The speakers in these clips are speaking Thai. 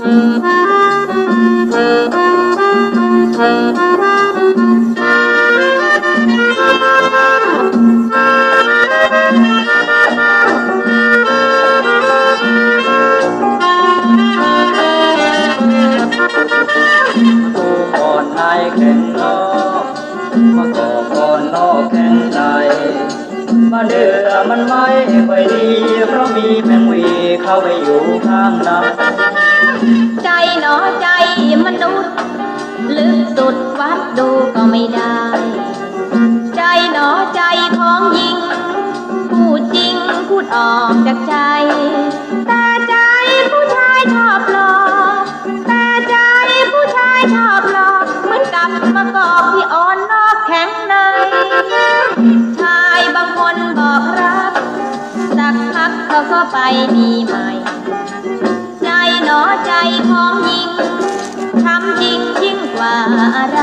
มาก่อก่อนนอกแข่งในมาเดือมันไม่ค่อยดีเพราะมีแมงวีเข้าไปอยู่ข้างใน ใจหนอใจมนุษย์ ลึกสุดวัดดูก็ไม่ได้ ใจหนอใจของหญิง พูดจริงพูดออกจากใจ แต่ใจผู้ชายชอบหลอก แต่ใจผู้ชายชอบหลอก เหมือนกับมะกอกที่อ่อนนอกแข็งในชายบางคนบอกรัก สักพักเขาก็ไปมีใหม่ นอใจของหญิงทำจริงยิ่งกว่าอะไร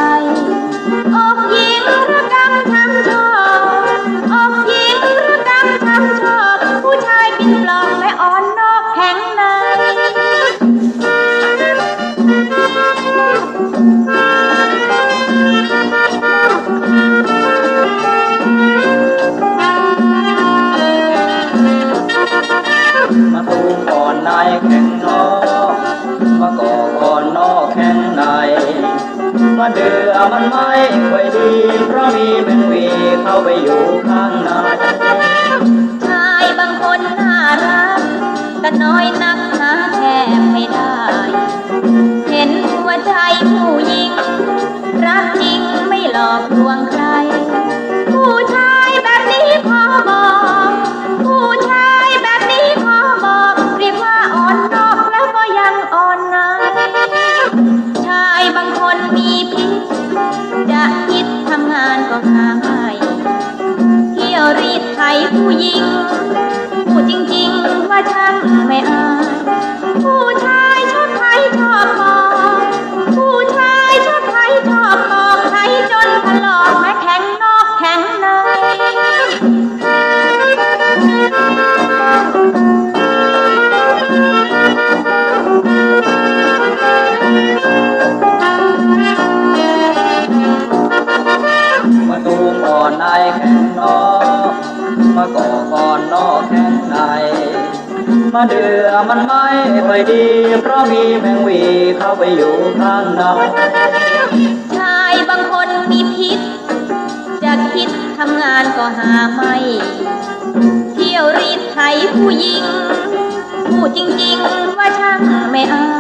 เดือมันไม่ค่อยดี เพราะมีแมงวีเข้าไปอยู่ข้างในชายบางคนน่ารักแต่น้อยนักหาแทบไม่ได้ เห็นหัวใจผู้หญิง รักจริงไม่หลอก พิษจะคิดทำงานก็หาไม่เที่ยวรีดไถผู้หญิง มาเดือมันไม่ค่อยดี เพราะมีแมงวีเข้าไปอยู่ข้างในชายบางคนมีพิษ จะคิดทำงานก็หาไม่ เที่ยวรีดไถผู้หญิง พูดจริง ๆ ว่าช่างไม่อา